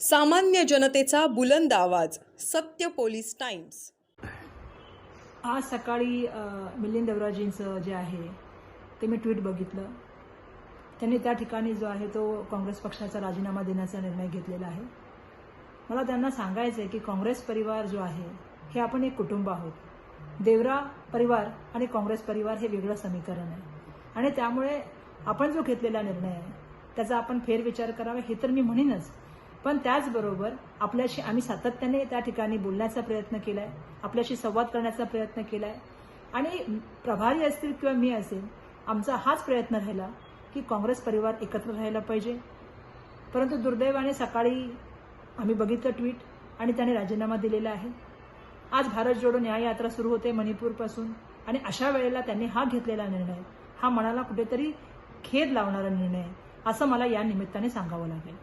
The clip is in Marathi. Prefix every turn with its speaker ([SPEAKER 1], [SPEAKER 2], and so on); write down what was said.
[SPEAKER 1] सामान्य जनतेचा बुलंद आवाज सत्य पोलीस टाइम्स.
[SPEAKER 2] आज सकाळी मिलिंद देवराजींचं जे आहे ते मी ट्विट बघितलं. त्यांनी त्या ठिकाणी जो आहे तो काँग्रेस पक्षाचा राजीनामा देण्याचा निर्णय घेतलेला आहे. मला त्यांना सांगायचं आहे की काँग्रेस परिवार जो आहे हे आपण एक कुटुंब आहोत. देवरा परिवार आणि काँग्रेस परिवार हे वेगळं समीकरण आहे. आणि त्यामुळे आपण जो घेतलेला निर्णय आहे त्याचा आपण फेरविचार करावा हे तर मी म्हणेनच. पण त्याचबरोबर आपल्याशी आम्ही सातत्याने त्या ठिकाणी बोलण्याचा प्रयत्न केला आहे आपल्याशी संवाद करण्याचा प्रयत्न केला आहे आणि प्रभारी असतील किंवा मी असेल आमचा हाच प्रयत्न राहिला की काँग्रेस परिवार एकत्र राहायला पाहिजे. परंतु दुर्दैवाने सकाळी आम्ही बघितलं ट्विट आणि त्याने राजीनामा दिलेला आहे. आज भारत जोडो न्याययात्रा सुरू होते मणिपूरपासून आणि अशा वेळेला त्यांनी हा घेतलेला निर्णय हा मनाला कुठेतरी खेद लावणारा निर्णय आहे असं मला या निमित्ताने सांगावं लागेल.